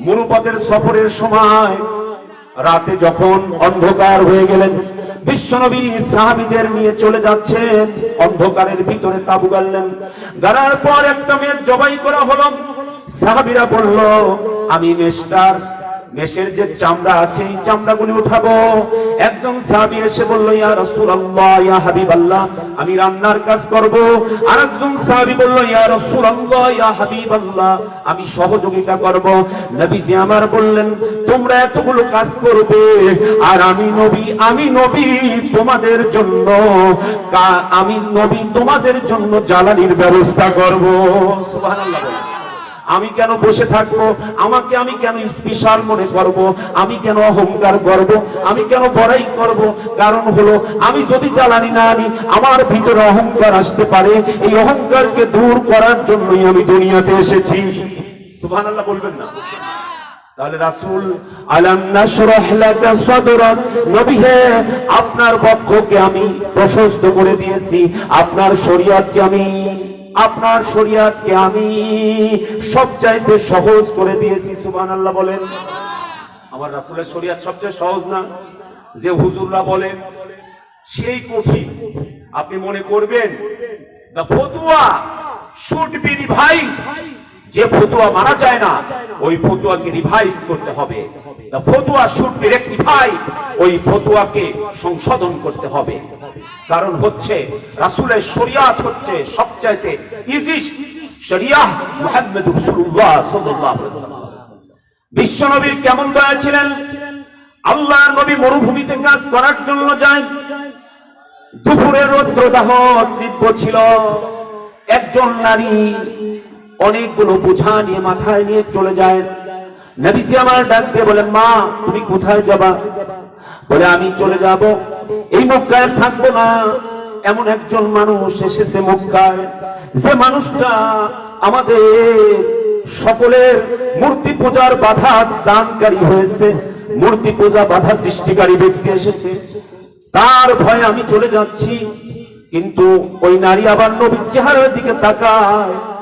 মুরুপথের সফরের সময় রাতে যখন অন্ধকার হয়ে গেলেন, বিশ্বনবী সাহাবিদের নিয়ে চলে যাচ্ছেন, অন্ধকারের ভিতরে তাবু গাড়লেন। গাড়ার পর একটা মেয়ের জবাই করা হলো। সাহাবিরা বলল, আমি মেষ্টার মেষের যে চামড়া আছে, এই চামড়াগুলি উঠাবো। একজন সাহাবী এসে বলল, ইয়া রাসূলুল্লাহ, ইয়া হাবিবাল্লাহ, আমি রান্নার কাজ করব। আরেকজন সাহাবী বলল, ইয়া রাসূলুল্লাহ, ইয়া হাবিবাল্লাহ, আমি সহযোগিতা করব। নবীজি আমার বললেন, তোমরা এতগুলো কাজ করবে, আর আমি নবী আমি নবী তোমাদের জন্য আমি নবী তোমাদের জন্য জ্বালানির ব্যবস্থা করব। সুবহানাল্লাহ। আমি কেন বসে থাকব? আমাকে আমি কেন স্পেশাল মনে করব? আমি কেন অহংকার করব? আমি কেন বড়াই করব? কারণ হলো, আমি যদি জ্বালানি না আনি, আমার ভিতরে অহংকার আসতে পারে। এই অহংকারকে দূর করার জন্যই আমি দুনিয়াতে এসেছি। সুবহানাল্লাহ বলবেন না। তাহলে নবী, হে, আপনার বক্ষকে আমি প্রশস্ত করে দিয়েছি। আপনার শরীয়তকে আমি আপনার শরিয়াতকে আমি সবচাইতে সহজ করে দিয়েছি সুবান আল্লাহ বলেন। আমার রাসুলের শরিয়াত সবচেয়ে সহজ না, যে হুজুররা বলেন, সেই কঠিন আপনি মনে করবেন দ্য ফতুয়া শুড বি রিভাইজ যে ফতুয়া মানা যায় না, ওই ফতুয়াকে রিভাইজ করতে হবে। ফতুয়া শুড বি রেকটিফাইড ওই ফতুয়াকে সংশোধন করতে হবে। কারণ হচ্ছে, রাসূলের শরিয়াত হচ্ছে সবচাইতে ইজি মুহাম্মদ রাসূলুল্লাহ সাল্লাল্লাহু আলাইহি বিশ্বনবীর কেমন দয়া ছিলেন? আল্লাহ নবী মরুভূমিতে কাজ করার জন্য যায় দুপুরের রৌদ্রদাহ তীব্র ছিল। একজন নারী অনেকগুলো বোঝা নিয়ে মাথায় নিয়ে চলে যায়। নবীজি আমার ডাক দিয়ে বলে মা, তুমি কোথায় যাবা? বলে, আমি চলে যাব। এই মক্কায় থাকব না। এমন একজন মানুষ এসেছে মক্কায়। যে মানুষটা আমাদের সকলের মূর্তি পূজার বাধা দানকারী হয়েছে। মূর্তি পূজা বাধা সৃষ্টিকারী ব্যক্তি এসেছে। তার ভয়ে আমি চলে যাচ্ছি। কিন্তু ওই নারী আবার নবীর চেহারার দিকে তাকায়।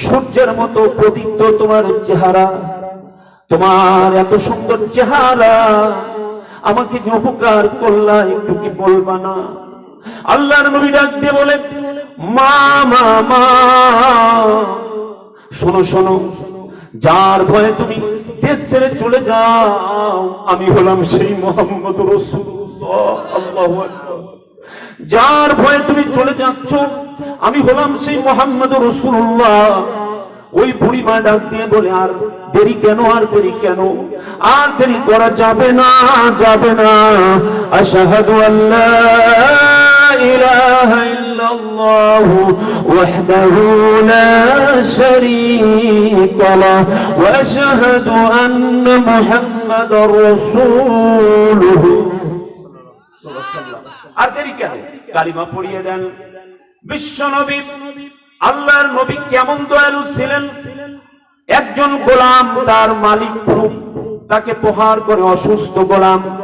সূর্যের মতো প্রদীপ্ত তোমার চেহারা তোমার এত সুন্দর চেহারা, আমাকে যে উপকার করলা একটু কি বলবা না আল্লাহর নবী ডাক বলে, মা মা মা, শোনো শোনো, যার ভয়ে তুমি দেশ ছেড়ে চলে যাও, আমি হলাম সেই মোহাম্মদ রসুল্লাহ আল্লাহু। যার ভয়ে তুমি চলে যাচ্ছ, আমি হলাম সেই মোহাম্মদ রসুল্লাহ। ওই বুড়ি মা ডাক দিয়ে বলে, আর দেরি কেন, আর দেরি কেন? আর দেরি করা যাবে না যাবে না। আশাহাদু আল্লাহ ইলাহা ইল্লাল্লাহ ওয়াহদাহু লা শারীকা লাহ ওয়া আশহাদু আন্না মুহাম্মাদার রাসূলুহু. আর দেরি কেন? কালিমা পড়িয়ে দেন। বিশ্ব নবী, আল্লাহর নবী কেমন দয়ালু ছিলেন? একজন গোলাম, তার মালিক খুব, তাকে প্রহার করে অসুস্থ গোলাম।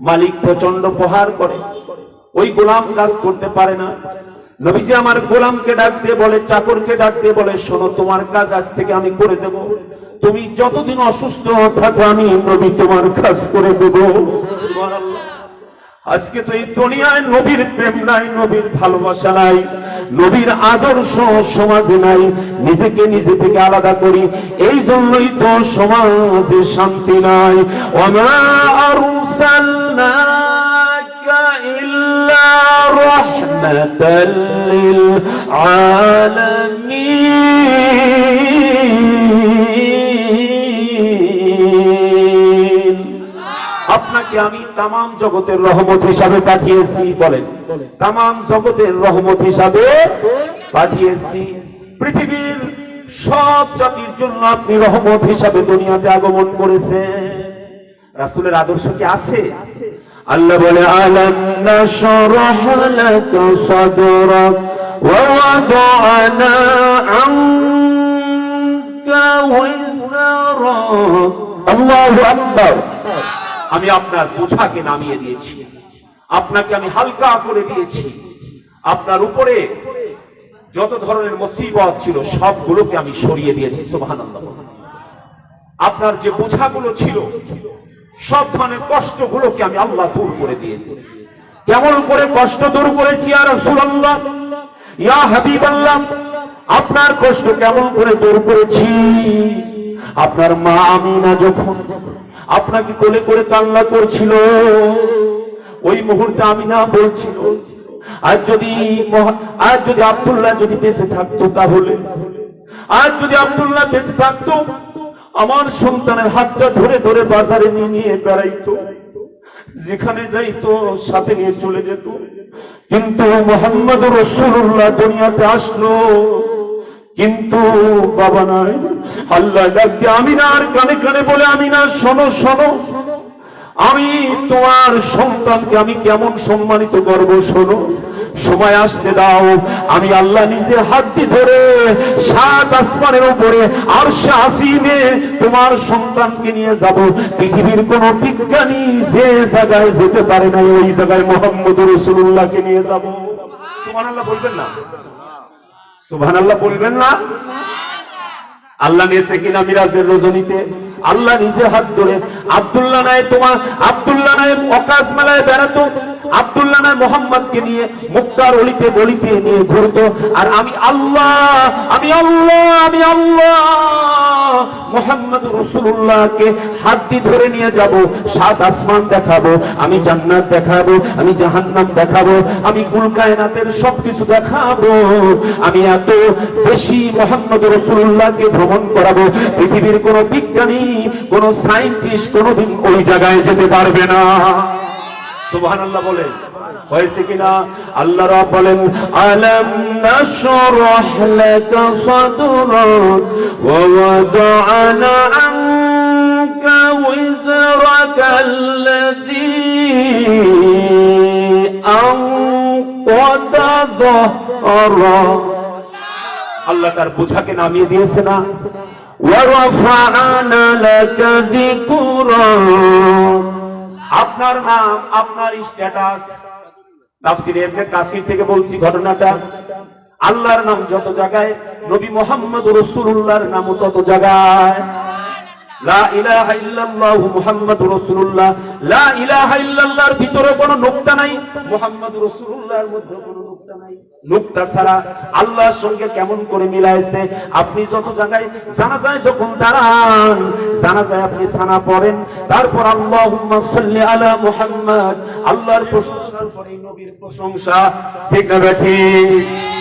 মালিক প্রচণ্ড প্রহার করে। ওই গোলাম কাজ করতে পারে না। নবীজি আমার গোলামকে ডাক দিয়ে বলে, চাকরকে ডাক দিয়ে বলে, শোনো, তোমার কাজ আজ থেকে আমি করে দেব। তুমি যতদিন অসুস্থ থাকো, আমি নবী তোমার কাজ করে দেবো। আজকে তো এই দুনিয়ায় নবীর প্রেম নাই, নবীর ভালোবাসা নাই, নবীর আদর্শ সমাজে নাই। নিজেকে নিজে থেকে আলাদা করি এই জন্যই তো সমাজে শান্তি নাই। লিল আমি তামাম জগতের রহমত হিসাবে পাঠিয়েছি বলেন। তামাম জগতের রহমত হিসাবে পাঠিয়েছি। পৃথিবীর সব জাতির জন্য আপনি রহমত হিসাবে দুনিয়াতে আগমন করেছেন। রাসূলের আদর্শ কি আছে? আল্লাহ বলে আলাম নাশরাহ লাকা সাদরাক ওয়া ওয়াদানা আনকা ওয়াজরাক আল্লাহু আকবার। আমি আপনার বোঝাকে নামিয়ে দিয়েছি। আপনাকে আমি হালকা করে দিয়েছি। আপনার উপরে যত ধরনের মুসিবত ছিল, সবগুলোকে আমি সরিয়ে দিয়েছি, সুবহানাল্লাহ। আপনার যে বোঝাগুলো ছিল, সব ধরনের কষ্টগুলোকে আমি আল্লাহ দূর করে দিয়েছি। কেমন করে কষ্ট দূর করেছি আর রাসূলুল্লাহ? ইয়া হাবিবাল্লাহ, আপনার কষ্ট কেমন করে দূর করেছি? আপনার মা আমিনা যখন আপনাকে কোলে করে কান্না করছিল। ওই মুহূর্তে আমি না বলছিল। আর যদি আর যদি আব্দুল্লাহ যদি বেঁচে থাকতো তাহলে? আর যদি আব্দুল্লাহ বেঁচে থাকতো, আমার সন্তানের হাতটা ধরে ধরে বাজারে নিয়ে নিয়ে বেড়াইতো। যেখানে যাইতো, সাথে নিয়ে চলে যেত। কিন্তু মোহাম্মদ রসুল্লাহ দুনিয়াতে আসলো। কিন্তু বাবা নাই। আল্লাহ ডাকতে আমি না আর কানে কানে বলে আমি না শোনো শোনো। আমি তোমার সন্তানকে আমি কেমন সম্মানিত করব, শোনো। সময় আসতে দাও। আমি আল্লাহ নিজের হাত দিয়ে ধরে সাত আসমানের উপরে আর আসিমে তোমার সন্তানকে নিয়ে যাব। পৃথিবীর কোন বিজ্ঞানী যে জায়গায় যেতে পারে না ওই জায়গায় মোহাম্মদ রসুল্লাহকে নিয়ে যাব। সুবহানাল্লাহ বলবেন না? সুবহানাল্লাহ বলবেন না? আল্লাহ নিয়েছে কিনা মিরাজের রজনীতে? আল্লাহ নিজে হাত ধরে আবদুল্লাহ নাই তোমার আবদুল্লাহ নাই অকাশ মেলায় বেড়াতো। আব্দুল্লাহ মোহাম্মদকে নিয়ে, মুক্তার অলিতে গলিতে নিয়ে আর আমি আল্লাহ আমি আল্লাহ আমি আল্লাহ। মোহাম্মদ রসুল্লাহকে হাত দিয়ে ধরে নিয়ে যাব, সাত আসমান দেখাবো, আমি জান্নাত দেখাবো, আমি জাহান্নাম দেখাবো, আমি সবকিছু দেখাবো। আমি এত বেশি মোহাম্মদ রসুল্লাহকে ভ্রমণ করাবো, পৃথিবীর কোন বিজ্ঞানী, কোন সায়েন্টিস্ট কোনোদিন ওই জায়গায় যেতে পারবে না। হয়েছে কিনা আল্লাহ বলেন ওয়া যহরাক আল্লাহ তার বোঝাকে নামিয়ে দিয়েছে না? ওয়ারফা'না লাকা যিকরাক আপনার নাম, আপনার স্ট্যাটাস। থেকে বলছি ঘটনাটা। আল্লাহর নাম যত জায়গায়, নবী মোহাম্মদ রসুল্লাহর নাম তত জায়গায়। ভিতরে কোনো নোকটা নাই। মোহাম্মদ রসুল্লাহর মধ্যে কোনো নুকতা ছাড়া আল্লাহর সঙ্গে কেমন করে মিলাইছে? আপনি যত জায়গায় জানাজায় যখন দাঁড়ান, জানাজায় আপনি সানা পড়েন, তারপর আল্লাহুম্মা সাল্লি আলা মুহাম্মাদ, আল্লাহর প্রশংসার পরে নবীর প্রশংসা ঠিক না ঠিক